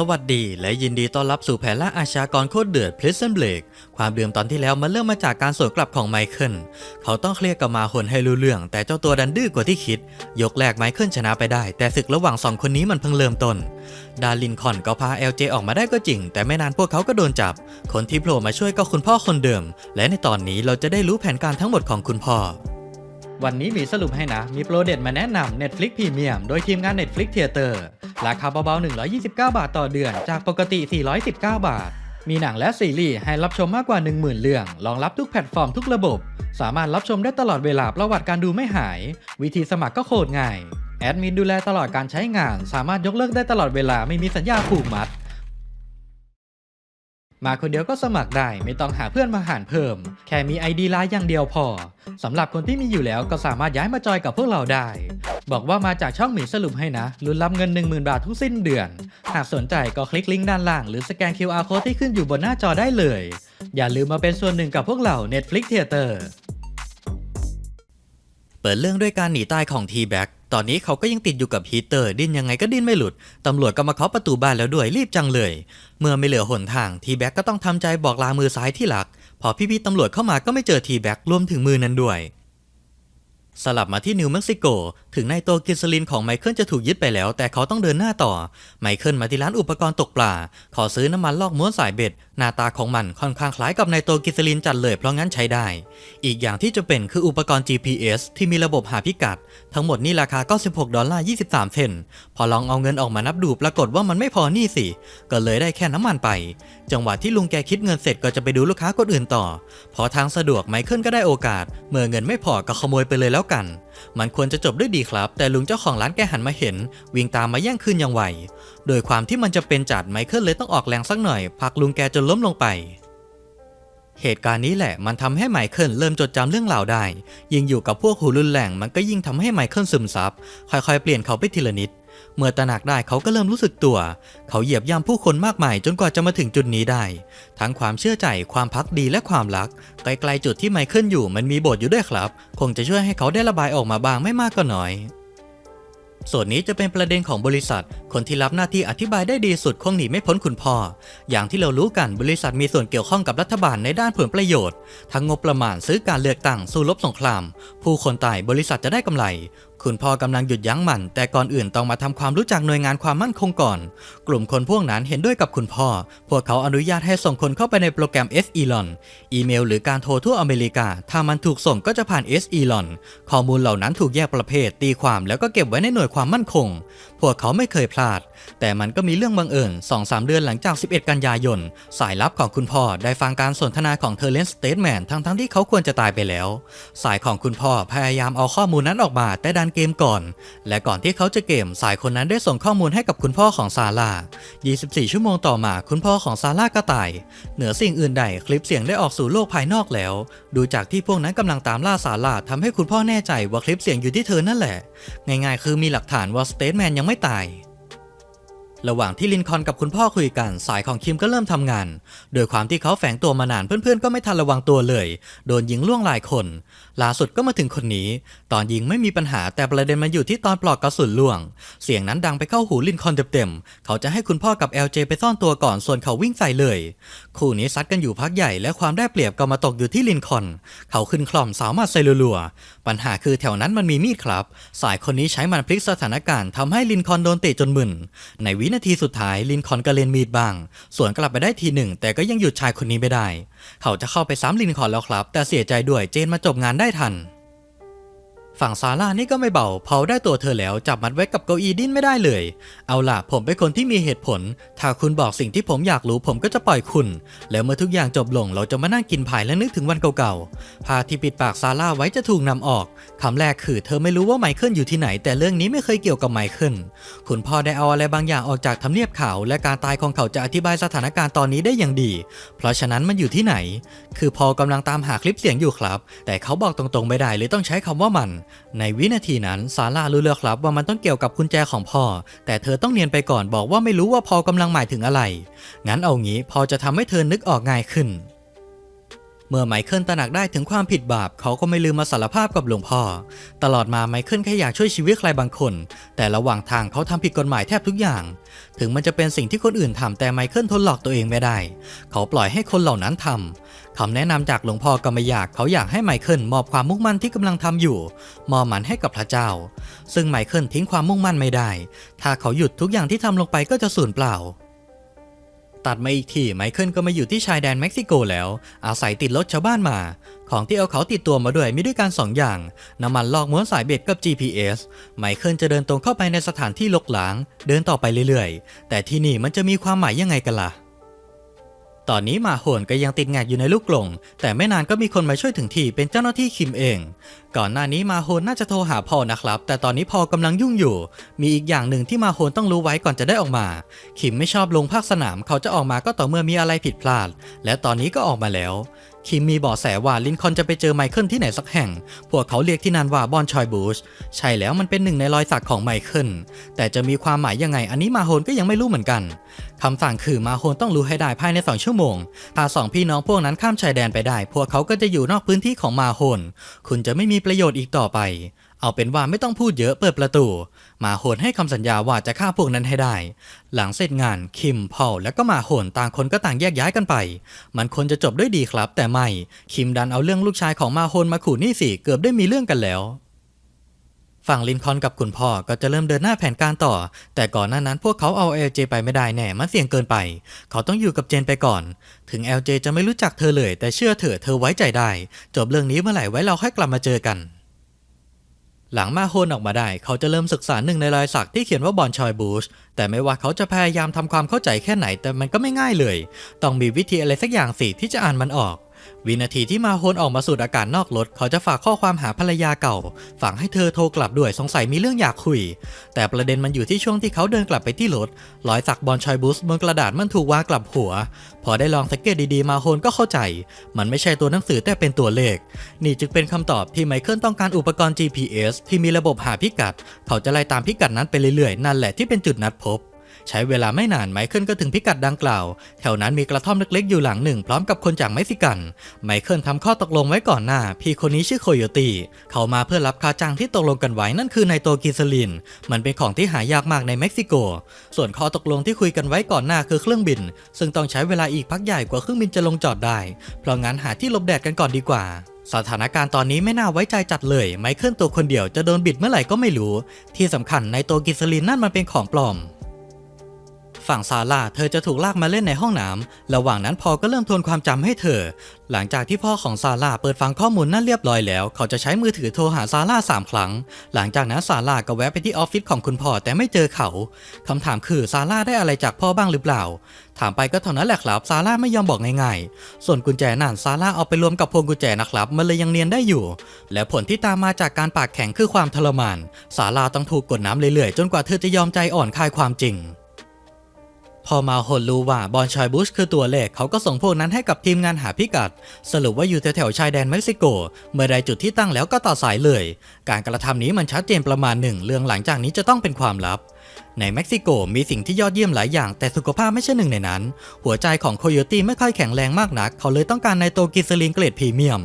สวัสดีและยินดีต้อนรับสู่แผนล่าอาชญากรโคตรเดือด Prison Break ความเดิมตอนที่แล้วมันเริ่มมาจากการสวนกลับของไมเคิลเขาต้องเคลียร์กับมาฮนให้รู้เรื่อง แต่เจ้าตัวดันดื้อกว่าที่คิด ยกแรกไมเคิลชนะไปได้ แต่ศึกระหว่างสองคนนี้มันเพิ่งเริ่มต้น ดารินคอนก็พา LJ ออกมาได้ก็จริง แต่ไม่นานพวกเขาก็โดนจับ คนที่โผล่มาช่วยก็คุณพ่อคนเดิม และในตอนนี้เราจะได้รู้แผนการทั้งหมดของคุณพ่อ วันนี้มีสรุปให้นะ มีโปรเด็ดมาแนะนำ Netflix Premium โดยทีมงาน Netflix Theater ราคาเบาๆ 129 บาทต่อเดือน จากปกติ 419 บาท มีหนังและซีรีส์ให้รับชมมากกว่า 10,000 เรื่อง รองรับทุกแพลตฟอร์มทุกระบบ สามารถรับชมได้ตลอดเวลาประวัติการดูไม่หาย วิธีสมัครก็โคตรง่าย แอดมินดูแลตลอดการใช้งาน สามารถยกเลิกได้ตลอดเวลาไม่มีสัญญาผูกมัด มาคนเดียวก็สมัครได้ไม่ต้องหาเพื่อนมาหารเพิ่ม แค่มี ID ไลน์อย่างเดียวพอสำหรับคนที่มีอยู่แล้วก็สามารถย้ายมาจอยกับพวกเราได้ บอกว่ามาจากช่องหมีสรุปให้นะลุ้นรับเงิน 10,000 บาททุกสิ้นเดือน หากสนใจก็คลิกลิงก์ด้านล่างหรือสแกน QR code ที่ขึ้นอยู่บนหน้าจอได้เลย อย่าลืมมาเป็นส่วนหนึ่งกับพวกเรา Netflix Theater เปิดเรื่องด้วยการหนีตายของทีแบ็ก ตอนนี้เขาก็ยังติดอยู่กับฮีเตอร์ดิ้นยังไงก็ดิ้นไม่หลุด ตำรวจก็มาเคาะประตูบ้านแล้วด้วยรีบจังเลย เมื่อไม่เหลือหนทางทีแบ็กก็ต้องทำใจบอกลามือซ้ายที่หลัก พอพี่ๆตำรวจเข้ามาก็ไม่เจอทีแบ็กรวมถึงมือนั้นด้วย สลับมาที่นิวเม็กซิโกถึงนายโตกิสลินของไมเคิลจะถูกยึดไปแล้ว แต่เขาต้องเดินหน้าต่อ ไมเคิลมาที่ร้านอุปกรณ์ตกปลา ขอซื้อน้ำมันลอกม้วนสายเบ็ด หน้าตาของมันค่อนข้างคล้ายกับนายโตกิสลินจัดเลยเพราะงั้นใช้ได้ อีกอย่างที่จะเป็นคืออุปกรณ์ GPS ที่มีระบบหาพิกัด ทั้งหมดนี่ราคา 96 ดอลลาร์ 23 เซนต์พอลองเอาเงินออกมานับดูปรากฏว่ามันไม่พอนี่สิ ก็เลยได้แค่น้ำมันไป จังหวะที่ลุงแกคิดเงินเสร็จก็จะไปดูลูกค้าคนอื่นต่อ พอทางสะดวกไมเคิลก็ได้โอกาส เมื่อเงินไม่พอก็ขโมยไปเลยแล้วกัน มันควรจะจบด้วยดีครับ แต่ลุงเจ้าของร้านแกหันมาเห็น วิ่งตามมาแย่งคืนอย่างไวโดยความที่มันจะเป็นจัดไมเคิลเลยต้องออกแรงสักหน่อยผลักลุงแกจนล้มลงไป เหตุการณ์นี้แหละมันทำให้ไมเคิลเริ่มจดจำเรื่องราวได้ ยิ่งอยู่กับพวกหูรุนแรงมันก็ยิ่งทำให้ไมเคิลซึมซับค่อยๆเปลี่ยนเขาไปทีละนิด เมื่อตระหนักได้เขาก็เริ่มรู้สึกตัว เขาเหยียบย่ำผู้คนมากมายจนกว่าจะมาถึงจุดนี้ได้ ทั้งความเชื่อใจ ความพักดีและความรัก ไกลๆจุดที่ไมเคิลอยู่มันมีโบสถ์อยู่ด้วยครับ คงจะช่วยให้เขาได้ระบายออกมาบ้างไม่มากก็น้อยส่วนนี้จะเป็นประเด็นของบริษัท คนที่รับหน้าที่อธิบายได้ดีสุดคงหนีไม่พ้นคุณพ่อ อย่างที่เรารู้กันบริษัทมีส่วนเกี่ยวข้องกับรัฐบาลในด้านผลประโยชน์ ทั้งงบประมาณซื้อการเลือกตั้งสู้รบสงคราม ผู้คนตายบริษัทจะได้กำไร คุณพ่อกำลังหยุดยั้งมัน แต่ก่อนอื่นต้องมาทำความรู้จักหน่วยงานความมั่นคงก่อน กลุ่มคนพวกนั้นเห็นด้วยกับคุณพ่อ พวกเขาอนุญาตให้ส่งคนเข้าไปในโปรแกรม S e l o n อีเมลหรือการโทรทั่วอเมริกา ถ้ามันถูกส่งก็จะผ่าน S e l o n ข้อมูลเหล่านั้นถูกแยกประเภท ตีความแล้วก็เก็บไว้ในหน่วยความมั่นคง พวกเขาไม่เคยพลาด แต่มันก็มีเรื่องบังเอิญ2-3เดือนหลังจาก 11 กันยายน สายลับของคุณพ่อได้ฟังการสนทนาของเทเลนสเตทแมนทั้งๆที่เขาควรจะตายไปแล้ว สายของคุณพ่อพยายามเอาข้อมูลนั้นออกมาแต่ดันเกมก่อน และก่อนที่เขาจะเกมสายคนนั้นได้ส่งข้อมูลให้กับคุณพ่อของซาร่า 24 ชั่วโมงต่อมาคุณพ่อของซาร่าก็ตาย เหนือสิ่งอื่นใดคลิปเสียงได้ออกสู่โลกภายนอกแล้ว ดูจากที่พวกนั้นกำลังตามล่าซาร่าทำให้คุณพ่อแน่ใจว่าคลิปเสียงอยู่ที่เธอนั่นแหละ ง่ายๆ คือมีหลักฐานว่าสเตทแมนยังไม่ตาย ระหว่างที่ลินคอนกับคุณพ่อคุยกัน สายของคิมก็เริ่มทำงาน โดยความที่เขาแฝงตัวมานานเพื่อนๆ ก็ไม่ทันระวังตัวเลย โดนยิงล่วงหลายคน ล่าสุดก็มาถึงคนนี้ ตอนยิงไม่มีปัญหาแต่ประเด็นมันอยู่ที่ตอนปลอกกระสุนล่วง เสียงนั้นดังไปเข้าหูลินคอนเต็มๆ เขาจะให้คุณพ่อกับ LJ ไปซ่อนตัวก่อนส่วนเขาวิ่งใส่เลย คู่นี้ซัดกันอยู่พักใหญ่และความได้เปรียบก็มาตกอยู่ที่ลินคอน เขาขึ้นคล่อมสาวมาใส่รัวๆปัญหาคือแถวนั้นมันมีมีดครับ สายคนนี้ใช้มันพลิกสถานการณ์ทำให้ลินคอนโดนเตะจนมึนในวินาทีสุดท้ายลินคอนก็เล่นมีดบ้าง สวนกลับไปได้ทีหนึ่ง แต่ก็ยังหยุดชายคนนี้ไม่ได้ เขาจะเข้าไปซ้ำลินคอนแล้วครับ แต่เสียใจด้วยเจนมาจบงานได้ทัน ฝั่งซาร่านี่ก็ไม่เบาเผาได้ตัวเธอแล้วจับมัดไว้กับเก้าอี้ดิ้นไม่ได้เลย เอาล่ะผมเป็นคนที่มีเหตุผล ถ้าคุณบอกสิ่งที่ผมอยากรู้ผมก็จะปล่อยคุณ แล้วเมื่อทุกอย่างจบลงเราจะมานั่งกินพายและนึกถึงวันเก่าๆผ้าที่ปิดปากซาร่าไว้จะถูกนำออกคำแรกคือเธอไม่รู้ว่าไมเคิลอยู่ที่ไหน แต่เรื่องนี้ไม่เคยเกี่ยวกับไมเคิลคุณพ่อได้เอาอะไรบางอย่างออกจากทำเนียบขาวและการตายของเขาจะอธิบายสถานการณ์ตอนนี้ได้อย่างดี เพราะฉะนั้นมันอยู่ที่ไหน คือพอกำลังตามหาคลิปเสียงอยู่ครับ แต่เขาบอกตรงๆไม่ได้เลยต้องใช้คำว่ามันในวินาทีนั้นซาร่ารู้แล้วครับว่ามันต้องเกี่ยวกับกุญแจของพ่อ แต่เธอต้องเนียนไปก่อนบอกว่าไม่รู้ว่าพอกำลังหมายถึงอะไร งั้นเอางี้พอจะทำให้เธอนึกออกง่ายขึ้น เมื่อไมเคิลตระหนักได้ถึงความผิดบาปเขาก็ไม่ลืมมาสารภาพกับหลวงพ่อ ตลอดมาไมเคิลแค่อยากช่วยชีวิตใครบางคน แต่ระหว่างทางเขาทำผิดกฎหมายแทบทุกอย่าง ถึงมันจะเป็นสิ่งที่คนอื่นทำแต่ไมเคิลทนหลอกตัวเองไม่ได้ เขาปล่อยให้คนเหล่านั้นทำคำแนะนำจากหลวงพ่อก็ไม่อยากเขาอยากให้ไมเคิลมอบความมุ่งมั่นที่กำลังทำอยู่ มอบมันให้กับพระเจ้า ซึ่งไมเคิลทิ้งความมุ่งมั่นไม่ได้ ถ้าเขาหยุดทุกอย่างที่ทำลงไปก็จะสูญเปล่า ตัดมาอีกทีไมเคิลก็มาอยู่ที่ชายแดนเม็กซิโกแล้ว อาศัยติดรถชาวบ้านมา ของที่เอาเขาติดตัวมาด้วยมีด้วยกันสองอย่าง น้ำมันลอกม้วนสายเบ็ดกับ GPS ไมเคิลจะเดินตรงเข้าไปในสถานที่ลกหลาง เดินต่อไปเรื่อยๆ แต่ที่นี่มันจะมีความหมายยังไงกันล่ะ ตอนนี้หมาโหนก็ยังติดแงกอยู่ในลูกกลงแต่ไม่นานก็มีคนมาช่วยถึงที่เป็นเจ้าหน้าที่คิมเอง ก่อนหน้านี้มาโฮนน่าจะโทรหาพ่อนะครับ แต่ตอนนี้พ่อกำลังยุ่งอยู่ มีอีกอย่างหนึ่งที่มาโฮนต้องรู้ไว้ก่อนจะได้ออกมา คิมไม่ชอบลงภาคสนามเขาจะออกมาก็ต่อเมื่อมีอะไรผิดพลาด และตอนนี้ก็ออกมาแล้ว คิมมีเบาะแสว่าลินคอนจะไปเจอไมเคิลที่ไหนสักแห่ง พวกเขาเรียกที่นั่นว่าบอนชอยบูช ใช่แล้วมันเป็นหนึ่งในรอยสักของไมเคิล แต่จะมีความหมายยังไงอันนี้มาโฮนก็ยังไม่รู้เหมือนกัน คำสั่งคือมาโฮนต้องรู้ให้ได้ภายใน 2 ชั่วโมง ถ้าสองพี่น้องพวกนั้นข้ามชายแดนไปได้ พวกเขาก็จะอยู่นอกพื้นที่ของมาโฮน คุณจะไม่มีประโยชน์อีกต่อไป เอาเป็นว่าไม่ต้องพูดเยอะเปิดประตู มาโฮนให้คำสัญญาว่าจะฆ่าพวกนั้นให้ได้ หลังเสร็จงานคิมพอลและก็มาโฮนต่างคนก็ต่างแยกย้ายกันไป มันควรจะจบด้วยดีครับ แต่ไม่คิมดันเอาเรื่องลูกชายของมาโฮนมาขู่นี่สิเกือบได้มีเรื่องกันแล้วฝั่งลินคอนกับคุณพ่อก็จะเริ่มเดินหน้าแผนการต่อ แต่ก่อนหน้านั้นพวกเขาเอา LJ ไปไม่ได้แน่ มันเสี่ยงเกินไป เขาต้องอยู่กับเจนไปก่อน ถึง LJ จะไม่รู้จักเธอเลย แต่เชื่อเถอะเธอไว้ใจได้ จบเรื่องนี้เมื่อไหร่ไว้เราค่อยกลับมาเจอกัน หลังมาโฮนออกมาได้ เขาจะเริ่มศึกษาหนึ่งในรอยสักที่เขียนว่าบอนชอยบูช แต่ไม่ว่าเขาจะพยายามทำความเข้าใจแค่ไหนแต่มันก็ไม่ง่ายเลย ต้องมีวิธีอะไรสักอย่างสิที่จะอ่านมันออก วินาทีที่มาโฮนออกมาสูดอากาศนอกรถ เขาจะฝากข้อความหาภรรยาเก่า ฝากให้เธอโทรกลับด้วยสงสัยมีเรื่องอยากคุย แต่ประเด็นมันอยู่ที่ช่วงที่เขาเดินกลับไปที่รถรอยสักบอลชอยบูสบนกระดาษมันถูกวางกลับหัว พอได้ลองสังเกตดีๆมาโฮนก็เข้าใจ มันไม่ใช่ตัวหนังสือแต่เป็นตัวเลข นี่จึงเป็นคำตอบที่ไมเคิลต้องการอุปกรณ์ GPS ที่มีระบบหาพิกัด เขาจะไล่ตามพิกัดนั้นไปเรื่อยๆ นั่นแหละที่เป็นจุดนัดพบ ใช้เวลาไม่นานไมเคิลก็ถึงพิกัดดังกล่าว แถวนั้นมีกระท่อมเล็กๆอยู่หลังหนึ่งพร้อมกับคนจากเม็กซิกัน ไมเคิลทำข้อตกลงไว้ก่อนหน้า พี่คนนี้ชื่อโคโยตีเขามาเพื่อรับค่าจ้างที่ตกลงกันไว้นั่นคือไนโตรกิสลิน มันเป็นของที่หายากมากในเม็กซิโก ส่วนข้อตกลงที่คุยกันไว้ก่อนหน้าคือเครื่องบิน ซึ่งต้องใช้เวลาอีกพักใหญ่กว่าเครื่องบินจะลงจอดได้ เพราะงั้นหาที่หลบแดดกันก่อนดีกว่าสถานการณ์ตอนนี้ไม่น่าไว้ใจจัดเลย ไมเคิลตัวคนเดียวจะโดนบิดเมื่อไหร่ก็ไม่รู้ ที่สำคัญไนโตกิสลินนั่นมันเป็นของปลอม ฝั่งซาร่าเธอจะถูกลากมาเล่นในห้องน้ำระหว่างนั้นพอก็เริ่มทวนความจำให้เธอ หลังจากที่พ่อของซาร่าเปิดฟังข้อมูลนั่นเรียบร้อยแล้ว เขาจะใช้มือถือโทรหาซาร่าสามครั้ง หลังจากนั้นซาร่าก็แวะไปที่ออฟฟิศของคุณพ่อแต่ไม่เจอเขาคำถามคือซาร่าได้อะไรจากพ่อบ้างหรือเปล่า ถามไปก็เท่านั้นแหละครับซาร่าไม่ยอมบอกง่ายๆ ส่วนกุญแจนั่นซาร่าเอาไปรวมกับพวงกุญแจนะครับมันเลยยังเนียนได้อยู่ และผลที่ตามมาจากการปากแข็งคือความทรมานซาร่าต้องถูกกดน้ำเรื่อยๆ จนกว่าเธอจะยอมใจอ่อนคลายความจริง พอมาโฮนรู้ว่าบอลชอยบุชคือตัวเลขเขาก็ส่งพวกนั้นให้กับทีมงานหาพิกัด สรุปว่าอยู่แถวๆชายแดนเม็กซิโก เมื่อใดจุดที่ตั้งแล้วก็ต่อสายเลย การกระทำนี้มันชัดเจนประมาณหนึ่งเรื่องหลังจากนี้จะต้องเป็นความลับ ในเม็กซิโกมีสิ่งที่ยอดเยี่ยมหลายอย่าง แต่สุขภาพไม่ใช่หนึ่งในนั้น หัวใจของโคโยตี้ไม่ค่อยแข็งแรงมากนัก เขาเลยต้องการไนโตรกิสลินเกรดพรีเมียม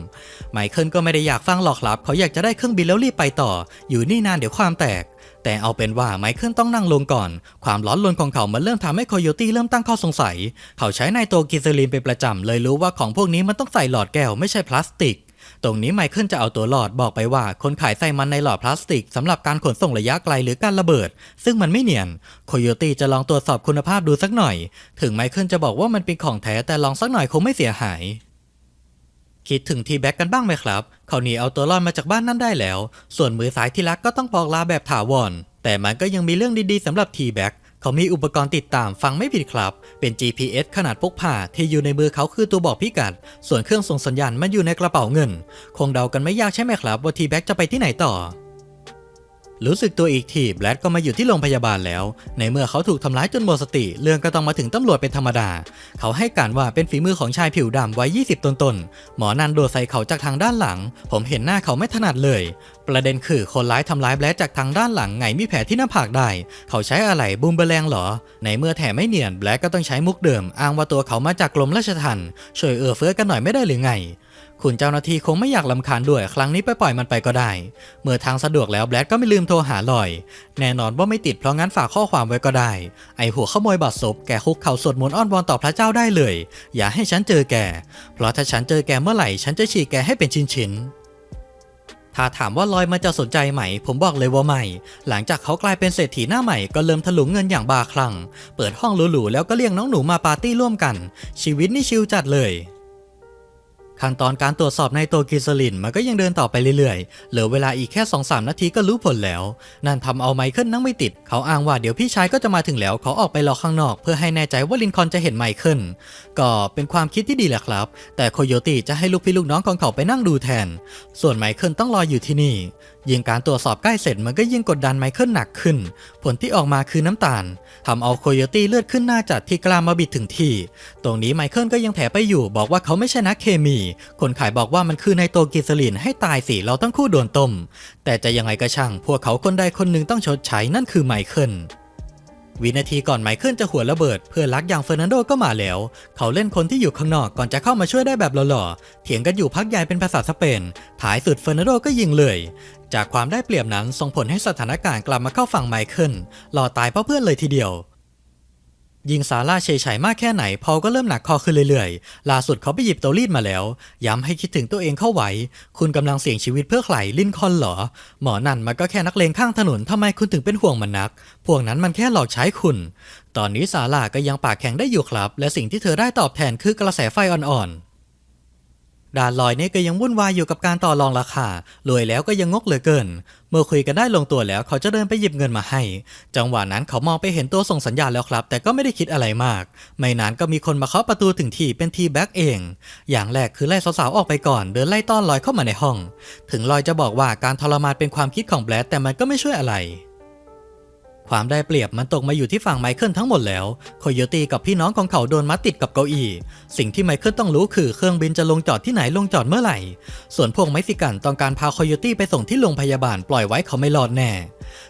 ไมเคิลก็ไม่ได้อยากฟังหรอกครับ เขาอยากจะได้เครื่องบินแล้วรีบไปต่อ อยู่นี่นานเดี๋ยวความแตก แต่เอาเป็นว่าไมเคิลต้องนั่งลงก่อน ความร้อนรนของเขามันเริ่มทำให้คโยตี้เริ่มตั้งข้อสงสัย เขาใช้ไนโตรกิสลินเป็นประจำเลยรู้ว่าของพวกนี้มันต้องใส่หลอดแก้วไม่ใช่พลาสติก ตรงนี้ไมเคิลจะเอาตัวรอดบอกไปว่า คนขายใส่มันในหลอดพลาสติกสำหรับการขนส่งระยะไกลหรือการระเบิด ซึ่งมันไม่เนียนโคโยตี้จะลองตรวจสอบคุณภาพดูสักหน่อย ถึงไมเคิลจะบอกว่ามันเป็นของแท้แต่ลองสักหน่อยคงไม่เสียหาย คิดถึงทีแบ็กกันบ้างไหมครับ เขาหนีเอาตัวรอดมาจากบ้านนั่นได้แล้ว ส่วนมือสายที่รักก็ต้องบอกลาแบบถาวร แต่มันก็ยังมีเรื่องดีๆสำหรับทีแบ็กเขามีอุปกรณ์ติดตามฟังไม่ผิดครับ เป็น GPS ขนาดพกพาที่อยู่ในมือเขาคือตัวบอกพิกัด ส่วนเครื่องส่งสัญญาณมันอยู่ในกระเป๋าเงิน คงเดากันไม่ยากใช่ไหมครับ ว่าทีแบ็กจะไปที่ไหนต่อ รู้สึกตัวอีกทีแบล็ดก็มาอยู่ที่โรงพยาบาลแล้ว ในเมื่อเขาถูกทำร้ายจนหมดสติ เรื่องก็ต้องมาถึงตำรวจเป็นธรรมดา เขาให้การว่าเป็นฝีมือของชายผิวดำวัย 20 ต้นๆ หมอนันโดดใส่เขาจากทางด้านหลัง ผมเห็นหน้าเขาไม่ถนัดเลย ประเด็นคือคนร้ายทำร้ายแบล็ดจากทางด้านหลังไงมีแผลที่หน้าผากได้ เขาใช้อะไรบูมเบอร์แรงเหรอ ในเมื่อแถไม่เนียนแบล็ดก็ต้องใช้มุกเดิม อ้างว่าตัวเขามาจากกรมราชทัณฑ์ช่วยเอื้อเฟื้อกันหน่อยไม่ได้หรือไง คุณเจ้าหน้าที่คงไม่อยากลำคาญด้วยครั้งนี้ไปปล่อยมันไปก็ได้ เมื่อทางสะดวกแล้วแบล็ดก็ไม่ลืมโทรหาลอย แน่นอนว่าไม่ติดเพราะงั้นฝากข้อความไว้ก็ได้ ไอหัวขโมยบัตรศพแกคุกเข่าสวดมนต์อ้อนวอนต่อพระเจ้าได้เลย อย่าให้ฉันเจอแก เพราะถ้าฉันเจอแกเมื่อไหร่ฉันจะฉีกแกให้เป็นชิ้นๆถ้าถามว่าลอยมันจะสนใจไหม ผมบอกเลยว่าไม่ หลังจากเขากลายเป็นเศรษฐีหน้าใหม่ก็เริ่มถลุงเงินอย่างบาคลั่ง เปิดห้องหรูๆแล้วก็เรียกน้องหนูมาปาร์ตี้ร่วมกัน ชีวิตนี่ชิลจัดเลย ขั้นตอนการตรวจสอบในตัวกิสลินมันก็ยังเดินต่อไปเรื่อยๆ เหลือเวลาอีกแค่ 2-3 นาทีก็รู้ผลแล้ว นั่นทำเอาไมเคิลนั่งไม่ติด เขาอ้างว่าเดี๋ยวพี่ชายก็จะมาถึงแล้วเขาออกไปรอข้างนอก เพื่อให้แน่ใจว่าลินคอนจะเห็นไมเคิลก็เป็นความคิดที่ดีแหละครับ แต่โคโยตี้จะให้ลูกพี่ลูกน้องของเขาไปนั่งดูแทน ส่วนไมเคิลต้องรออยู่ที่นี่ ยิ่งการตรวจสอบใกล้เสร็จมันก็ยิ่งกดดันไมเคิลหนักขึ้น ผลที่ออกมาคือน้ำตาลทำเอาโคโยตี้เลือดขึ้นหน้าจัดที่กล้ามมาบิดถึงที่ ตรงนี้ไมเคิลก็ยังแถไปอยู่ บอกว่าเขาไม่ใช่นักเคมี คนขายบอกว่ามันคือไนโตรกลีเซอรีนให้ตายสิเราต้องคู่โดนต้ม แต่จะยังไงก็ช่าง พวกเขาคนใดคนหนึ่งต้องชดใช้นั่นคือไมเคิล วินาทีก่อนไมเคิลจะหัวระเบิด เพื่อนรักอย่างเฟอร์นันโดก็มาแล้ว เขาเล่นคนที่อยู่ข้างนอกก่อนจะเข้ามาช่วยได้แบบหล่อๆ เถียงกันอยู่พักใหญ่เป็นภาษาสเปน ท้ายสุดเฟอร์นันโดก็ยิงเลย จากความได้เปรียบนั้นส่งผลให้สถานการณ์กลับมาเข้าฝั่งไมเคิลหล่อตายเพราะเพื่อนเลยทีเดียว ยิงซาร่าเฉยฉยมากแค่ไหนพอลก็เริ่มหนักคอขึ้นเรื่อยๆ ล่าสุดเขาไปหยิบเตารีดมาแล้ว ย้ำให้คิดถึงตัวเองเข้าไว้ คุณกำลังเสี่ยงชีวิตเพื่อใครลินคอนเหรอ หมอนั่นมันก็แค่นักเลงข้างถนนทำไมคุณถึงเป็นห่วงมันนัก พวกนั้นมันแค่หลอกใช้คุณ ตอนนี้ซาร่าก็ยังปากแข็งได้อยู่ครับ และสิ่งที่เธอได้ตอบแทนคือกระแสไฟอ่อนๆ ด่านลอยนี่ก็ยังวุ่นวายอยู่กับการต่อรองราคารวยแล้วก็ยังงกเหลือเกิน เมื่อคุยกันได้ลงตัวแล้วเขาจะเดินไปหยิบเงินมาให้ จังหวะนั้นเขามองไปเห็นตัวส่งสัญญาณแล้วครับ แต่ก็ไม่ได้คิดอะไรมาก ไม่นานก็มีคนมาเคาะประตูถึงที่เป็นทีแบ็กเอง อย่างแรกคือไล่สาวๆออกไปก่อน เดินไล่ต้อนลอยเข้ามาในห้อง ถึงลอยจะบอกว่าการทรมานเป็นความคิดของแบลดแต่มันก็ไม่ช่วยอะไร ความได้เปรียบมันตกมาอยู่ที่ฝั่งไมเคิลทั้งหมดแล้วโคโยตี้กับพี่น้องของเขาโดนมัดติดกับเก้าอี้ สิ่งที่ไมเคิลต้องรู้คือเครื่องบินจะลงจอดที่ไหนลงจอดเมื่อไหร่ ส่วนพวกเม็กซิกันต้องการพาโคโยตี้ไปส่งที่โรงพยาบาลปล่อยไว้เขาไม่รอดแน่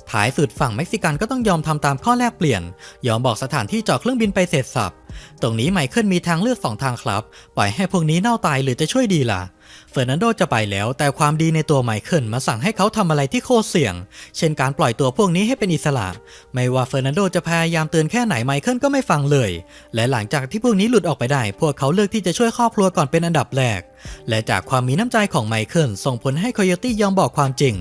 ท้ายสุดฝั่งเม็กซิกันก็ต้องยอมทำตามข้อแลกเปลี่ยน ยอมบอกสถานที่จอดเครื่องบินไปเสร็จสับ ตรงนี้ไมเคิลมีทางเลือกสองทางครับ ปล่อยให้พวกนี้เน่าตายหรือจะช่วยดีล่ะ เฟอร์นันโดจะไปแล้วแต่ความดีในตัวไมเคิลมาสั่งให้เขาทำอะไรที่โคตรเสี่ยง เช่นการปล่อยตัวพวกนี้ให้เป็นอิสระ ไม่ว่าเฟอร์นันโดจะพยายามเตือนแค่ไหนไมเคิลก็ไม่ฟังเลย และหลังจากที่พวกนี้หลุดออกไปได้ พวกเขาเลือกที่จะช่วยครอบครัวก่อนเป็นอันดับแรก และจากความมีน้ำใจของไมเคิลส่งผลให้คโยตี้ยอมบอกความจริง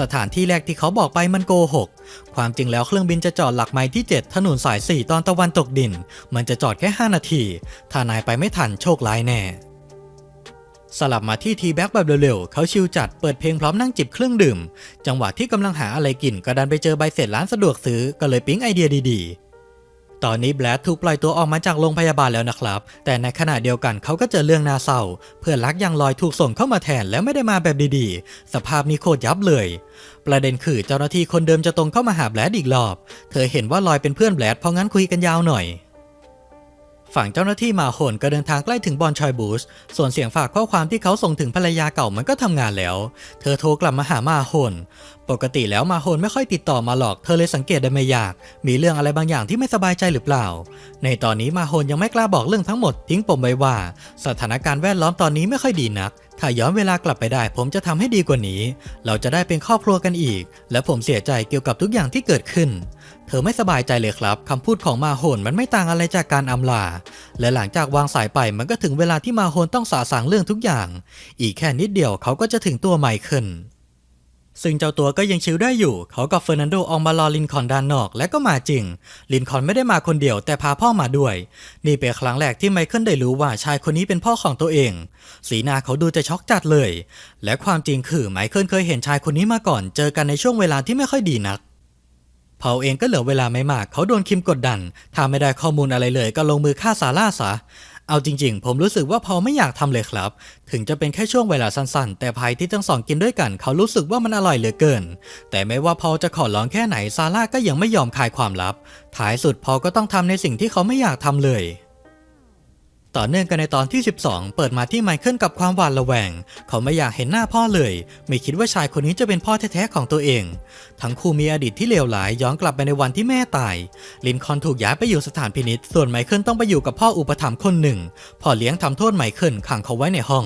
สถานที่แรกที่เขาบอกไปมันโกหก ความจริงแล้วเครื่องบินจะจอดหลักไมล์ที่ 7 ถนนสาย 4 ตอนตะวันตกดิน มันจะจอดแค่ 5 นาที ถ้านายไปไม่ทันโชคร้ายแน่ สลับมาที่ทีแบ็กแบบเร็วๆ เขาชิลจัดเปิดเพลงพร้อมนั่งจิบเครื่องดื่ม จังหวะที่กำลังหาอะไรกินก็ดันไปเจอใบเสร็จร้านสะดวกซื้อก็เลยปิ๊งไอเดียดีๆ ตอนนี้แบลดถูกปล่อยตัวออกมาจากโรงพยาบาลแล้วนะครับ แต่ในขณะเดียวกันเขาก็เจอเรื่องน่าเศร้า เพื่อนรักยังลอยถูกส่งเข้ามาแทนแล้วไม่ได้มาแบบดีๆ สภาพนี้โคตรยับเลย ประเด็นคือเจ้าหน้าที่คนเดิมจะตรงเข้ามาหาแบลดอีกรอบ เธอเห็นว่าลอยเป็นเพื่อนแบลดเพราะงั้นคุยกันยาวหน่อย ฝั่งเจ้าหน้าที่มาโหนก็เดินทางใกล้ถึงบอลชอยบูชส่วนเสียงฝากข้อความที่เขาส่งถึงภรรยาเก่ามันก็ทำงานแล้ว เธอโทรกลับมาหามาโหนปกติแล้วมาโหนไม่ค่อยติดต่อมาหรอก เธอเลยสังเกตได้ไม่ยาก มีเรื่องอะไรบางอย่างที่ไม่สบายใจหรือเปล่า ในตอนนี้มาโหนยังไม่กล้าบอกเรื่องทั้งหมดทิ้งปมไว้ว่า สถานการณ์แวดล้อมตอนนี้ไม่ค่อยดีนัก ถ้าย้อนเวลากลับไปได้ ผมจะทำให้ดีกว่านี้ เราจะได้เป็นครอบครัวกันอีก และผมเสียใจเกี่ยวกับทุกอย่างที่เกิดขึ้น ธอไม่สบายใจเลยครับคำพูดของมาโหนมันไม่ต่างอะไรจากการอำลา และหลังจากวางสายไปมันก็ถึงเวลาที่มาโฮนต้องสาสางเรื่องทุกอย่าง อีกแค่นิดเดียวเขาก็จะถึงตัวไมเคิลซึ่งเจ้าตัวก็ยังชิลได้อยู่ เขากับเฟอร์นันโดออกมารอลินคอนด้านนอก และก็มาจริง ลินคอนไม่ได้มาคนเดียวแต่พาพ่อมาด้วย นี่เป็นครั้งแรกที่ไมเคิลได้รู้ว่าชายคนนี้เป็นพ่อของตัวเอง สีหน้าเขาดูจะช็อกจัดเลย และความจริงคือไมเคิลเคยเห็นชายคนนี้มาก่อน เจอกันในช่วงเวลาที่ไม่ค่อยดีนัก เผาเองก็เหลือเวลาไม่มาก เขาโดนคิมกดดัน ถ้าไม่ได้ข้อมูลอะไรเลยก็ลงมือฆ่าซาร่าซะเอาจริงๆ ผมรู้สึกว่าพอไม่อยากทำเลยครับ ถึงจะเป็นแค่ช่วงเวลาสั้นๆ แต่ภายที่ทั้งสองกินด้วยกัน เขารู้สึกว่ามันอร่อยเหลือเกิน แต่ไม่ว่าพอจะขอร้องแค่ไหนซาร่าก็ยังไม่ยอมคายความลับ ท้ายสุดพอก็ต้องทำในสิ่งที่เขาไม่อยากทำเลย ต่อเนื่องกันในตอนที่ 12 เปิดมาที่ไมเคิลกับความหวาดระแวง เขาไม่อยากเห็นหน้าพ่อเลย ไม่คิดว่าชายคนนี้จะเป็นพ่อแท้ๆของตัวเอง ทั้งคู่มีอดีตที่เลวร้ายย้อนกลับไปในวันที่แม่ตาย ลินคอนถูกย้ายไปอยู่สถานพินิษส่วนไมเคิลต้องไปอยู่กับพ่ออุปถัมภ์คนหนึ่ง พ่อเลี้ยงทำโทษไมเคิลขังเขาไว้ในห้อง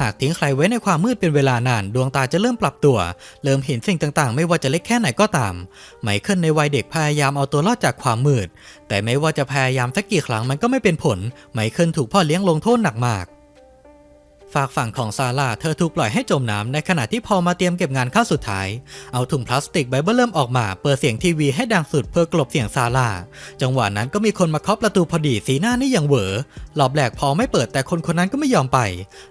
หากทิ้งใครไว้ในความมืดเป็นเวลานาน ดวงตาจะเริ่มปรับตัว เริ่มเห็นสิ่งต่างๆ ไม่ว่าจะเล็กแค่ไหนก็ตาม ไมเคิลในวัยเด็กพยายามเอาตัวรอดจากความมืด แต่ไม่ว่าจะพยายามสักกี่ครั้งมันก็ไม่เป็นผล ไมเคิลถูกพ่อเลี้ยงลงโทษหนักมาก ฝากฝั่งของซาร่าเธอถูกปล่อยให้จมน้ำในขณะที่พอมาเตรียมเก็บงานข้าสุดท้าย เอาถุงพลาสติกใบเบอร์เริ่มออกมา เปิดเสียงทีวีให้ดังสุดเพื่อกลบเสียงซาร่า จังหวะนั้นก็มีคนมาเคาะประตูพอดีสีหน้านี่ยังเหวอรอบแรกพอไม่เปิดแต่คนคนนั้นก็ไม่ยอมไป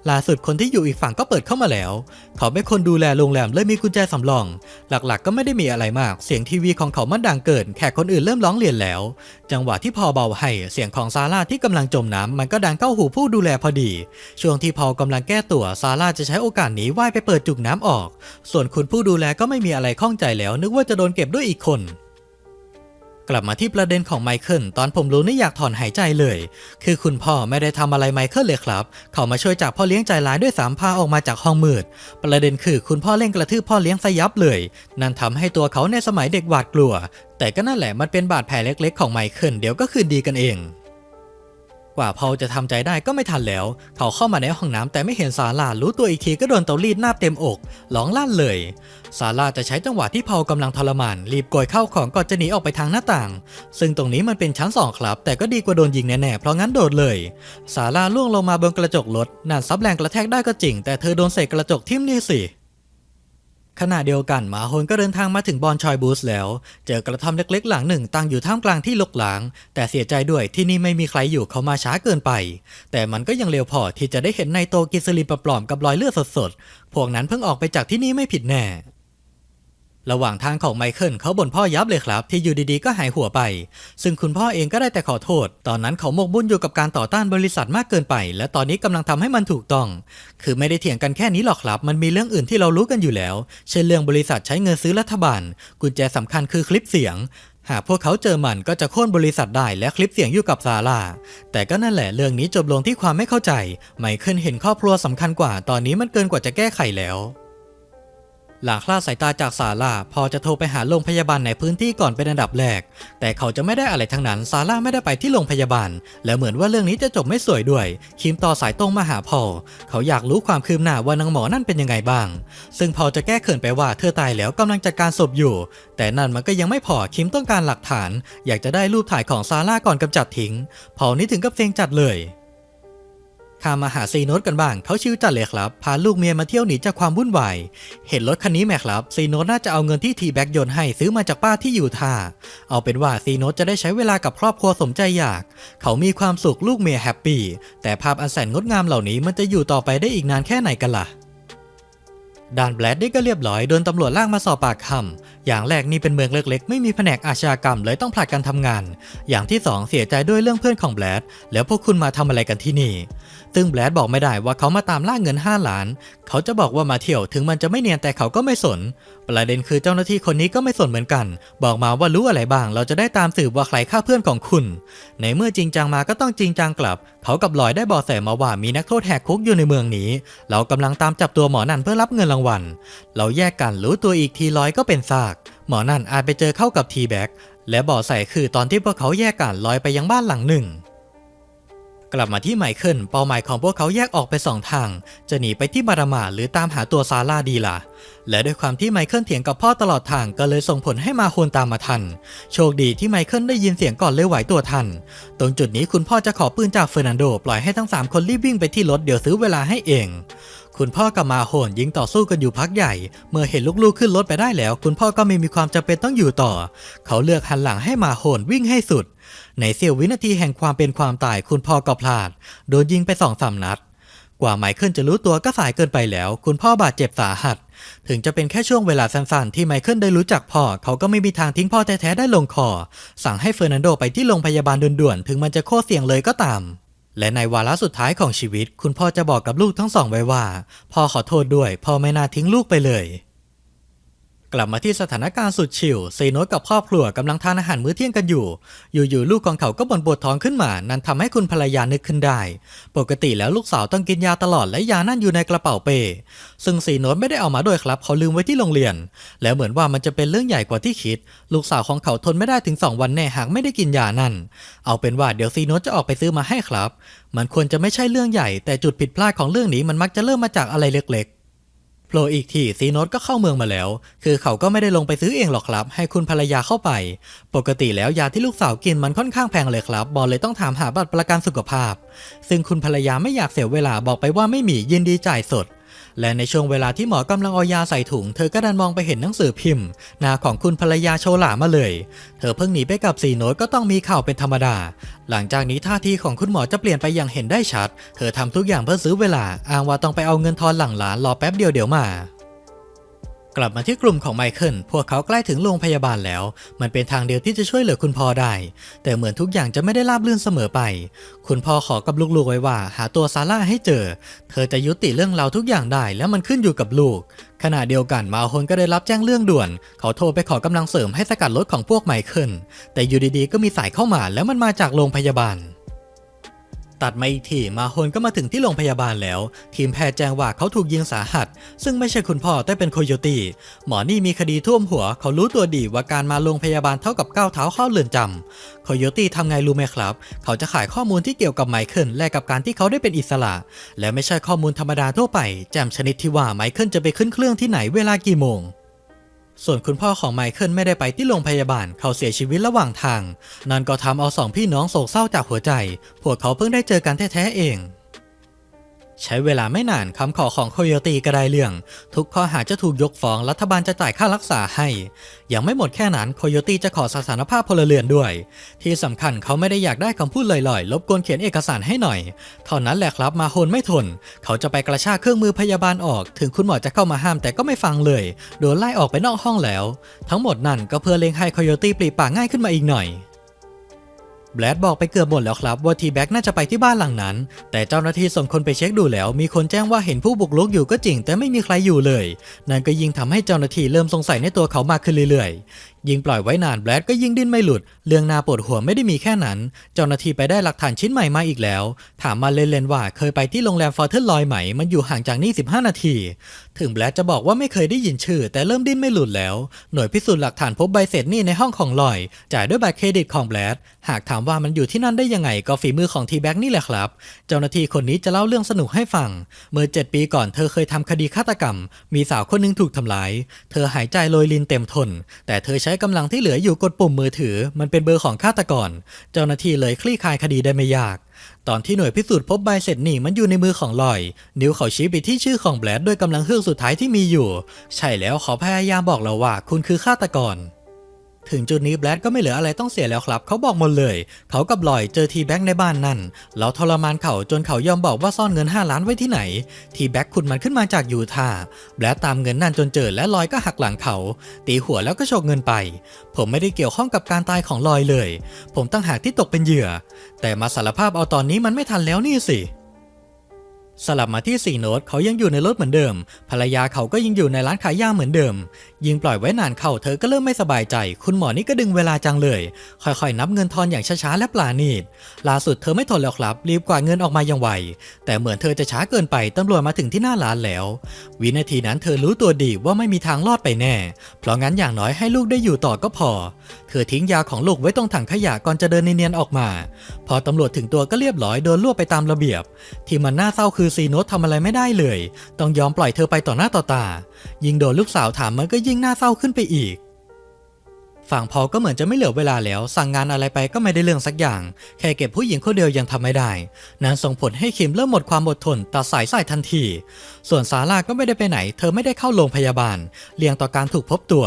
ล่าสุดคนที่อยู่อีกฝั่งก็เปิดเข้ามาแล้ว เขาเป็นคนดูแลโรงแรมเลยมีกุญแจสำรอง หลักๆ ก็ไม่ได้มีอะไรมาก เสียงทีวีของเขามันดังเกิน แขกคนอื่นเริ่มร้องเรียนแล้ว จังหวะที่พอเบาให้เสียงของซาร่าที่กำลังจมน้ำมันก็ดังเข้าหูผู้ดูแลพอดี ช่วงที่พอกำลังแก้ตัว ซาร่าจะใช้โอกาสนี้ว่ายไปเปิดจุกน้ำออก ส่วนคุณผู้ดูแลก็ไม่มีอะไรข้องใจแล้ว นึกว่าจะโดนเก็บด้วยอีกคน กลับมาที่ประเด็นของไมเคิลตอนผมรู้นี่อยากถอนหายใจเลย คือคุณพ่อไม่ได้ทำอะไรไมเคิลเลยครับ เขามาช่วยจับพ่อเลี้ยงใจร้ายด้วยสามพาออกมาจากห้องมืด ประเด็นคือคุณพ่อเล่นกระทืบพ่อเลี้ยงสยับเลย นั่นทำให้ตัวเขาในสมัยเด็กหวาดกลัว แต่ก็นั่นแหละมันเป็นบาดแผลเล็ก ๆ ของไมเคิลเดี๋ยวก็คืนดีกันเอง กว่าพอลจะทำใจได้ก็ไม่ทันแล้ว เขาเข้ามาในห้องน้ำแต่ไม่เห็นซาร่ารู้ตัวอีกทีก็โดนเตารีดหน้าเต็มอกร้องลั่นเลยซาร่าจะใช้จังหวะที่พอลกำลังทรมาน รีบโกยเข้าของก่อนจะหนีออกไปทางหน้าต่าง ซึ่งตรงนี้มันเป็นชั้นสองครับ แต่ก็ดีกว่าโดนยิงแน่ๆเพราะงั้นโดดเลยซาร่าล่วงลงมาบนกระจกรถนั่นซับแรงกระแทกได้ก็จริง แต่เธอโดนเศษกระจกทิ่มนี่สิ ขณะเดียวกันหมาโฮนก็เดินทางมาถึงบอนชอยบูสแล้ว เจอกระท่อมเล็กๆ หลังหนึ่งตั้งอยู่ท่ามกลางที่ลกหลาง แต่เสียใจด้วยที่นี่ไม่มีใครอยู่เขามาช้าเกินไป แต่มันก็ยังเร็วพอที่จะได้เห็นในโตกิสลีปลอมๆกับรอยเลือดสดๆ พวกนั้นเพิ่งออกไปจากที่นี่ไม่ผิดแน่ ระหว่างทางของไมเคิลเขาบ่นพ่อยับเลยครับ ที่อยู่ดีๆก็หายหัวไป ซึ่งคุณพ่อเองก็ได้แต่ขอโทษ ตอนนั้นเขาหมกมุ่นอยู่กับการต่อต้านบริษัทมากเกินไป และตอนนี้กำลังทำให้มันถูกต้อง คือไม่ได้เถียงกันแค่นี้หรอกครับ มันมีเรื่องอื่นที่เรารู้กันอยู่แล้ว เช่นเรื่องบริษัทใช้เงินซื้อรัฐบาล กุญแจสำคัญคือคลิปเสียงหากพวกเขาเจอมันก็จะโค่นบริษัทได้และคลิปเสียงอยู่กับซาร่า แต่ก็นั่นแหละเรื่องนี้จบลงที่ความไม่เข้าใจ ไมเคิลเห็นครอบครัวสำคัญกว่า ตอนนี้มันเกินกว่าจะแก้ไขแล้ว หลังคลาดสายตาจากซาร่าพอจะโทรไปหาโรงพยาบาลในพื้นที่ก่อนเป็นอันดับแรก แต่เขาจะไม่ได้อะไรทั้งนั้นซาร่าไม่ได้ไปที่โรงพยาบาล และเหมือนว่าเรื่องนี้จะจบไม่สวยด้วย คิมต่อสายตรงมาหาพอเขาอยากรู้ความคืบหน้าว่านางหมอนั่นเป็นยังไงบ้าง ซึ่งพอจะแก้เขินไปว่าเธอตายแล้วกำลังจัดการศพอยู่ แต่นั่นมันก็ยังไม่พอคิมต้องการหลักฐาน อยากจะได้รูปถ่ายของซาร่าก่อนกำจัดทิ้งพอนี่ถึงกับเซ็งจัดเลยามาหาซีโนตกันบ้างเขาชิวจัดเลยครับ พาลูกเมียมาเที่ยวหนีจากความวุ่นวาย เห็นรถคันนี้ไหมครับ ซีโนตน่าจะเอาเงินที่ทีแบ็กโยนให้ซื้อมาจากป้าที่อยู่ท่า เอาเป็นว่าซีโนตจะได้ใช้เวลากับครอบครัวสมใจอยาก เขามีความสุขลูกเมียแฮปปี้ แต่ภาพอันแสนงดงามเหล่านี้มันจะอยู่ต่อไปได้อีกนานแค่ไหนกันล่ะ ด่านแบลดดี้ก็เรียบร้อยโดนตำรวจลากมาสอบปากคำอย่างแรกนี่เป็นเมืองเล็กๆ ไม่มีแผนกอาชญากรรมเลยต้องผลัดกันทำงาน อย่างที่สองเสียใจด้วยเรื่องเพื่อนของแบลดแล้วพวกคุณมาทำอะไรกันที่นี่ ซึ่งแบลดบอกไม่ได้ว่าเขามาตามล่าเงิน 5 ล้าน เขาจะบอกว่ามาเที่ยวถึงมันจะไม่เนียนแต่เขาก็ไม่สน ประเด็นคือเจ้าหน้าที่คนนี้ก็ไม่สนเหมือนกัน บอกมาว่ารู้อะไรบ้าง เราจะได้ตามสืบว่าใครฆ่าเพื่อนของคุณ ในเมื่อจริงจังมาก็ต้องจริงจังกลับ เขากับลอยได้บอกแสมาว่ามีนักโทษแหกคุกอยู่ในเมืองนี้ เรากำลังตามจับตัวหมอนันเพื่อรับเงินรางวัล เราแยกกันรู้ตัวอีกทีลอยก็เป็นซาก หมอนันอาจไปเจอเข้ากับทีแบ็กและบอกใส่คือตอนที่พวกเขาแยกกันลอยไปยังบ้านหลังหนึ่ง กลับมาที่ไมเคิลเป้าหมายของพวกเขาแยกออกไปสองทาง จะหนีไปที่มารามาหรือตามหาตัวซาร่าดีล่ะ และด้วยความที่ไมเคิลเถียงกับพ่อตลอดทางก็เลยส่งผลให้มาโฮนตามมาทัน โชคดีที่ไมเคิลได้ยินเสียงก่อนเลยไหวตัวทัน ตรงจุดนี้คุณพ่อจะขอปืนจากเฟอร์นันโด ปล่อยให้ทั้งสามคนรีบวิ่งไปที่รถเดี๋ยวซื้อเวลาให้เอง คุณพ่อกับมาโฮนยิงต่อสู้กันอยู่พักใหญ่ เมื่อเห็นลูกๆขึ้นรถไปได้แล้ว คุณพ่อก็ไม่มีความจำเป็นต้องอยู่ต่อ เขาเลือกหันหลังให้มาโฮนวิ่งให้สุด ในเสี้ยววินาทีแห่งความเป็นความตายคุณพ่อก็พลาด โดนยิงไปสองสามนัด กว่าไมเคิลจะรู้ตัวก็สายเกินไปแล้ว คุณพ่อบาดเจ็บสาหัส ถึงจะเป็นแค่ช่วงเวลาสั้นๆ ที่ไมเคิลได้รู้จักพ่อ เขาก็ไม่มีทางทิ้งพ่อแท้ๆได้ลงคอ สั่งให้เฟอร์นันโดไปที่โรงพยาบาลด่วนๆ ถึงมันจะโคตรเสี่ยงเลยก็ตาม และในวาระสุดท้ายของชีวิต คุณพ่อจะบอกกับลูกทั้งสองไว้ว่า พ่อขอโทษด้วย พ่อไม่น่าทิ้งลูกไปเลย กลับมาที่สถานการณ์สุดชิลซีโนตกับครอบครัวกำลังทานอาหารมื้อเที่ยงกันอยู่ อยู่ๆลูกของเขาก็บ่นปวดท้องขึ้นมา นั่นทำให้คุณภรรยานึกขึ้นได้ ปกติแล้วลูกสาวต้องกินยาตลอดและยานั่นอยู่ในกระเป๋าเป้ซึ่งซีโนตไม่ได้เอามาด้วยครับเขาลืมไว้ที่โรงเรียน แล้วเหมือนว่ามันจะเป็นเรื่องใหญ่กว่าที่คิด ลูกสาวของเขาทนไม่ได้ถึง 2 วันแน่หากไม่ได้กินยานั่น เอาเป็นว่าเดี๋ยวซีโนตจะออกไปซื้อมาให้ครับ มันควรจะไม่ใช่เรื่องใหญ่ แต่จุดผิดพลาดของเรื่องนี้มันมักจะเริ่มมาจากอะไรเล็กๆ โผล่อีกทีซีโนตก็เข้าเมืองมาแล้ว คือเขาก็ไม่ได้ลงไปซื้อเองหรอกครับ ให้คุณภรรยาเข้าไป ปกติแล้วยาที่ลูกสาวกินมันค่อนข้างแพงเลยครับ บอลเลยต้องถามหาบัตรประกันสุขภาพ ซึ่งคุณภรรยาไม่อยากเสียเวลาบอกไปว่าไม่มียินดีจ่ายสด และในช่วงเวลาที่หมอกำลังเอายาใส่ถุง เธอก็ดันมองไปเห็นหนังสือพิมพ์หน้าของคุณภรรยาโชหลามาเลย เธอเพิ่งหนีไปกับสีโน้ตก็ต้องมีข่าวเป็นธรรมดา หลังจากนี้ท่าทีของคุณหมอจะเปลี่ยนไปอย่างเห็นได้ชัด เธอทำทุกอย่างเพื่อซื้อเวลาอ้างว่าต้องไปเอาเงินทอนหลังหลานรอแป๊บเดียวเดี๋ยวมา กลับมาที่กลุ่มของไมเคิลพวกเขาใกล้ถึงโรงพยาบาลแล้ว มันเป็นทางเดียวที่จะช่วยเหลือคุณพ่อได้ แต่เหมือนทุกอย่างจะไม่ได้ราบรื่นเสมอไป คุณพ่อขอกับลูกๆไว้ว่า หาตัวซาร่าให้เจอ เธอจะยุติเรื่องราวทุกอย่างได้ แล้วมันขึ้นอยู่กับลูก ขณะเดียวกันมาฮนก็ได้รับแจ้งเรื่องด่วน เขาโทรไปขอกำลังเสริมให้สกัดรถของพวกไมเคิลแต่อยู่ดีๆก็มีสายเข้ามาแล้วมันมาจากโรงพยาบาล ตัดมาอีกทีมาฮนก็มาถึงที่โรงพยาบาลแล้ว ทีมแพทย์แจ้งว่าเขาถูกยิงสาหัส ซึ่งไม่ใช่คุณพ่อแต่เป็นโคโยตี้หมอนี่มีคดีท่วมหัว เขารู้ตัวดีว่าการมาโรงพยาบาลเท่ากับก้าวเท้าเข้าเรือนจำโคโยตี้ทำไงรู้ไหมครับ เขาจะขายข้อมูลที่เกี่ยวกับไมเคิลแลกกับการที่เขาได้เป็นอิสระ และไม่ใช่ข้อมูลธรรมดาทั่วไปแจมชนิดที่ว่าไมเคิลจะไปขึ้นเครื่องที่ไหนเวลากี่โมง ส่วนคุณพ่อของไมเคิลไม่ได้ไปที่โรงพยาบาลเขาเสียชีวิตระหว่างทาง นั่นก็ทำเอาสองพี่น้องโศกเศร้าจากหัวใจ พวกเขาเพิ่งได้เจอกันแท้ๆเอง ใช้เวลาไม่นานคำขอของโคโยตีก็ได้เรื่อง ทุกข้อหาจะถูกยกฟ้องรัฐบาลจะจ่ายค่ารักษาให้ ยังไม่หมดแค่นั้นโคโยตีจะขอสถานภาพพลเรือนด้วย ที่สำคัญเขาไม่ได้อยากได้คำพูดลอยๆ ลบกวนเขียนเอกสารให้หน่อย เท่านั้นแหละครับมาโฮนไม่ทน เขาจะไปกระชากเครื่องมือพยาบาลออก ถึงคุณหมอจะเข้ามาห้ามแต่ก็ไม่ฟังเลย โดนไล่ออกไปนอกห้องแล้ว ทั้งหมดนั่นก็เพื่อเล็งให้โคโยตีปลีปากง่ายขึ้นมาอีกหน่อย แบลดบอกไปเกือบหมดแล้วครับว่าทีแบ็กน่าจะไปที่บ้านหลังนั้น แต่เจ้าหน้าที่ส่งคนไปเช็คดูแล้ว มีคนแจ้งว่าเห็นผู้บุกรุกอยู่ก็จริง แต่ไม่มีใครอยู่เลย นั่นก็ยิ่งทำให้เจ้าหน้าที่เริ่มสงสัยในตัวเขามากขึ้นเรื่อยๆยิ่งปล่อยไว้นานแบลดก็ยิ่งดิ้นไม่หลุด เรื่องนาปวดหัวไม่ได้มีแค่นั้น เจ้าหน้าที่ไปได้หลักฐานชิ้นใหม่มาอีกแล้ว ถามมาเล่นๆว่าเคยไปที่โรงแรมฟอร์เทนลอยไหม มันอยู่ห่างจากนี่ 15 นาที ถึงแบลดจะบอกว่าไม่เคยได้ยินชื่อ แต่เริ่มดิ้นไม่หลุดแล้ว หน่วยพิสูจน์หลักฐานพบใบเสร็จนี่ในห้องของลอย จ่ายด้วยบัตรเครดิตของแบลดหากถามว่ามันอยู่ที่นั่นได้ยังไงก็ฝีมือของทีแบ็กนี่แหละครับ เจ้าหน้าที่คนนี้จะเล่าเรื่องสนุกให้ฟัง เมื่อ 7 ปีก่อนเธอเคยทำคดีฆาตกรรม มีสาวคนนึงถูกทำร้าย เธอหายใจโรยลินเต็มทน แต่เธอใช้กำลังที่เหลืออยู่กดปุ่มมือถือ มันเป็นเบอร์ของฆาตกร เจ้าหน้าที่เลยคลี่คลายคดีได้ไม่ยาก ตอนที่หน่วยพิสูจน์พบใบเสร็จหนีมันอยู่ในมือของลอย นิ้วเขาชี้ไปที่ชื่อของแบลดด้วยกำลังเฮือกสุดท้ายที่มีอยู่ ใช่แล้วเขาพยายามบอกเราว่าคุณคือฆาตกร ถึงจุดนี้แบลดก็ไม่เหลืออะไรต้องเสียแล้วครับ เขาบอกหมดเลย เขากับลอยเจอทีแบ็กในบ้านนั่นเราทรมานเขาจนเขายอมบอกว่าซ่อนเงิน 5 ล้านไว้ที่ไหน ทีแบ็กขุดมันขึ้นมาจากยูทาแบลดตามเงินนั่นจนเจอและลอยก็หักหลังเขา ตีหัวแล้วก็โฉกเงินไป ผมไม่ได้เกี่ยวข้องกับการตายของลอยเลย ผมตั้งหากที่ตกเป็นเหยื่อ แต่มาสารภาพเอาตอนนี้มันไม่ทันแล้วนี่สิ สลับมาที่สี่โน้ตเขายังอยู่ในรถเหมือนเดิม ภรรยาเขาก็ยังอยู่ในร้านขายยาเหมือนเดิม ยิงปล่อยไว้นานเข้าเธอก็เริ่มไม่สบายใจ คุณหมอนี่ก็ดึงเวลาจังเลย ค่อยๆ นับเงินทอนอย่างช้าๆและปลาณีตล่าสุดเธอไม่ทนแล้วครับ รีบกวาดเงินออกมาอย่างไว แต่เหมือนเธอจะช้าเกินไปตำรวจมาถึงที่หน้าร้านแล้ว วินาทีนั้นเธอรู้ตัวดีว่าไม่มีทางรอดไปแน่ เพราะงั้นอย่างน้อยให้ลูกได้อยู่ต่อก็พอ เธอทิ้งยาของลูกไว้ตรงถังขยะก่อนจะเดินเนียนๆออกมา พอตำรวจถึงตัวก็เรียบร้อยโดนรวบไปตามระเบียบ ที่มันน่าเศร้าคือซีโนตทำอะไรไม่ได้เลย ต้องยอมปล่อยเธอไปต่อหน้าต่อตา ยิ่งโดนลูกสาวถามมันก็ยิ่งน่าเศร้าขึ้นไปอีก ฝั่งพอก็เหมือนจะไม่เหลือเวลาแล้ว สั่งงานอะไรไปก็ไม่ได้เรื่องสักอย่าง แค่เก็บผู้หญิงคนเดียวยังทำไม่ได้ นั้นส่งผลให้คิมเริ่มหมดความอดทนตัดสายสายทันที ส่วนซาร่าก็ไม่ได้ไปไหน เธอไม่ได้เข้าโรงพยาบาลเลี่ยงต่อการถูกพบตัว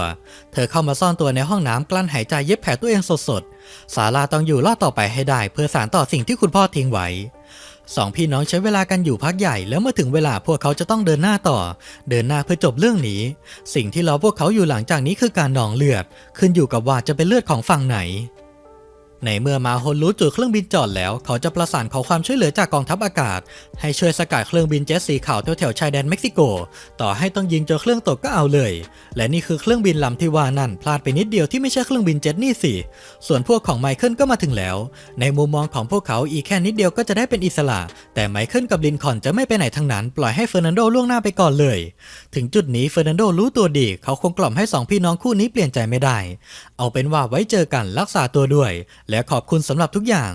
เธอเข้ามาซ่อนตัวในห้องน้ำกลั้นหายใจเย็บแผลตัวเองสดๆซาร่าต้องอยู่รอดต่อไปให้ได้ เพื่อสานต่อสิ่งที่คุณพ่อทิ้งไว้ สองพี่น้องใช้เวลากันอยู่พักใหญ่แล้วเมื่อถึงเวลาพวกเขาจะต้องเดินหน้าต่อ เดินหน้าเพื่อจบเรื่องนี้ สิ่งที่รอพวกเขาอยู่หลังจากนี้คือการหนองเลือด ขึ้นอยู่กับว่าจะเป็นเลือดของฝั่งไหน ในเมื่อมาฮนรู้จุดเครื่องบินจอดแล้ว เขาจะประสานขอความช่วยเหลือจากกองทัพอากาศ ให้ช่วยสกัดเครื่องบินเจ็ตสีขาวแถวๆชายแดนเม็กซิโก ต่อให้ต้องยิงจนเครื่องตกก็เอาเลย และนี่คือเครื่องบินลำที่ว่านั่นพลาดไปนิดเดียวที่ไม่ใช่เครื่องบินเจ็ตนี่สิส่วนพวกของไมเคิลก็มาถึงแล้ว ในมุมมองของพวกเขาอีกแค่นิดเดียวก็จะได้เป็นอิสระ แต่ไมเคิลกับลินคอนจะไม่ไปไหนทั้งนั้น ปล่อยให้เฟอร์นันโดล่วงหน้าไปก่อนเลย ถึงจุดนี้เฟอร์นันโดรู้ตัวดี เขาคงกล่อมให้สองพี่น้องคู่นี้เปลี่ยนใจไม่ได้ เอาเป็นว่าไว้เจอกันรักษาตัวด้วยและขอบคุณสำหรับทุกอย่าง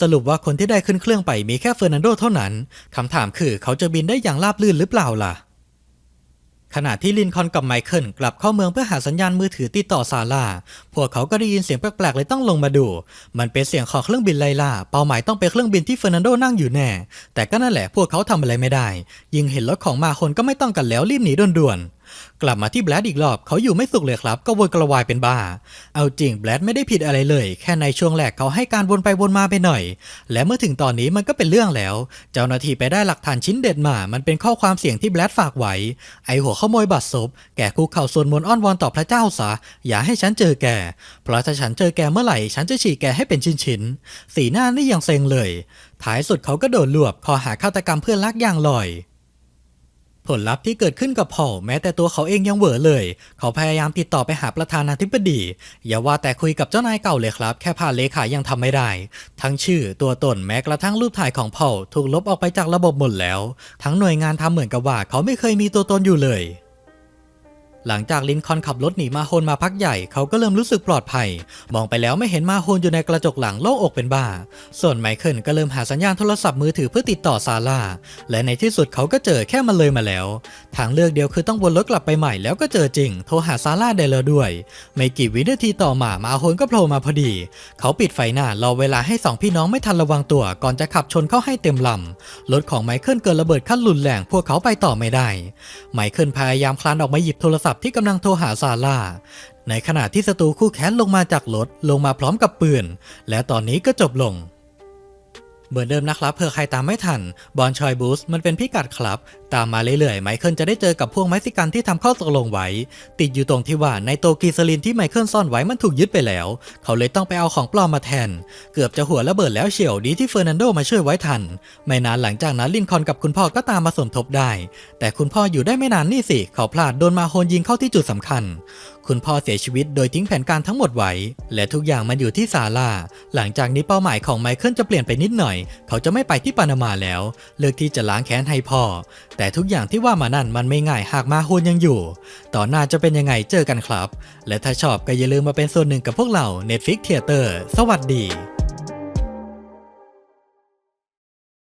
สรุปว่าคนที่ได้ขึ้นเครื่องไปมีแค่เฟอร์นันโดเท่านั้นคำถามคือเขาจะบินได้อย่างราบรื่นหรือเปล่าล่ะ ขณะที่ลินคอนกับไมเคิลกลับเข้าเมืองเพื่อหาสัญญาณมือถือติดต่อซาร่าพวกเขาก็ได้ยินเสียงแปลกๆเลยต้องลงมาดู มันเป็นเสียงของเครื่องบินไลล่าเป้าหมายต้องเป็นเครื่องบินที่เฟอร์นันโดนั่งอยู่แน่ แต่ก็นั่นแหละพวกเขาทำอะไรไม่ได้ ยิงเห็นรถของมาคนก็ไม่ต้องกันแล้วรีบหนีด่วนๆ กลับมาที่แบลดอีกรอบเขาอยู่ไม่สุขเลยครับ ก็วนกระวายเป็นบ้า เอาจริงแบลดไม่ได้ผิดอะไรเลย แค่ในช่วงแรกเขาให้การวนไปวนมาไปหน่อย และเมื่อถึงตอนนี้มันก็เป็นเรื่องแล้ว เจ้าหน้าที่ไปได้หลักฐานชิ้นเด็ดมา มันเป็นข้อความเสียงที่แบลดฝากไว้ ไอหัวขโมยบัตรศพ แกคุกเข่าส่วนมนอ้อนวอนต่อพระเจ้าซะ อย่าให้ฉันเจอแก เพราะถ้าฉันเจอแกเมื่อไหร่ ฉันจะฉีกแกให้เป็นชิ้นๆ สีหน้านี่ยังเซ็งเลย ท้ายสุดเขาก็โดนรวบข้อหาฆาตกรรมเพื่อนรักอย่างลอย ผลลัพธ์ที่เกิดขึ้นกับพอลแม้แต่ตัวเขาเองยังเหวอเลย เขาพยายามติดต่อไปหาประธานาธิบดี อย่าว่าแต่คุยกับเจ้านายเก่าเลยครับ แค่ผ่านเลขายังทำไม่ได้ ทั้งชื่อตัวตนแม้กระทั่งรูปถ่ายของพอลถูกลบออกไปจากระบบหมดแล้ว ทั้งหน่วยงานทำเหมือนกับว่าเขาไม่เคยมีตัวตนอยู่เลย หลังจากลินคอนขับรถหนีมาโฮนมาพักใหญ่เขาก็เริ่มรู้สึกปลอดภัย มองไปแล้วไม่เห็นมาโฮนอยู่ในกระจกหลังโล่งอกเป็นบ้า ส่วนไมเคิลก็เริ่มหาสัญญาณโทรศัพท์มือถือเพื่อติดต่อซาร่า และในที่สุดเขาก็เจอแค่มันเลยมาแล้ว ทางเลือกเดียวคือต้องวนรถกลับไปใหม่แล้วก็เจอจริง โทรหาซาร่าได้แล้วด้วย ไม่กี่วินาทีต่อมามาโฮนก็โผล่มาพอดี เขาปิดไฟหน้ารอเวลาให้สองพี่น้องไม่ทันระวังตัว ก่อนจะขับชนเข้าให้เต็มลำรถของไมเคิลเกิดระเบิดขั้นรุนแรงพวกเขาไปต่อไม่ได้ ไมเคิลพยายามคลานออกมาหยิบโทรศัพท์ที่กำลังโทรหาซาร่า ในขณะที่ศัตรูคู่แค้นลงมาจากรถลงมาพร้อมกับปืน และตอนนี้ก็จบลง เหมือนเดิมนะครับเผื่อใครตามไม่ทัน บอลชอยบูสมันเป็นพิกัดครับ ตามมาเรื่อยๆ ไมเคิลจะได้เจอกับพวกเม็กซิกันที่ทำข้อตกลงไว้ ติดอยู่ตรงที่ว่าในโตกีซลินที่ไมเคิลซ่อนไว้มันถูกยึดไปแล้ว เขาเลยต้องไปเอาของปลอมมาแทน เกือบจะหัวระเบิดแล้วเฉียวดีที่เฟอร์นันโดมาช่วยไว้ทัน ไม่นานหลังจากนั้นลินคอนกับคุณพ่อก็ตามมาสมทบได้ แต่คุณพ่ออยู่ได้ไม่นานนี่สิ เขาพลาดโดนมาโฮนยิงเข้าที่จุดสำคัญคุณพ่อเสียชีวิตโดยทิ้งแผนการทั้งหมดไว้ และทุกอย่างมันอยู่ที่ซาร่า หลังจากนี้เป้าหมายของไมเคิลจะเปลี่ยนไปนิดหน่อย เขาจะไม่ไปที่ปานามาแล้ว เลือกที่จะล้างแค้นให้พ่อ แต่ทุกอย่างที่ว่ามานั่นมันไม่ง่ายหากมาโฮนยังอยู่ ต่อหน้าจะเป็นยังไงเจอกันครับ และถ้าชอบก็อย่าลืมมาเป็นส่วนหนึ่งกับพวกเรา Netflix Theater สวัสดี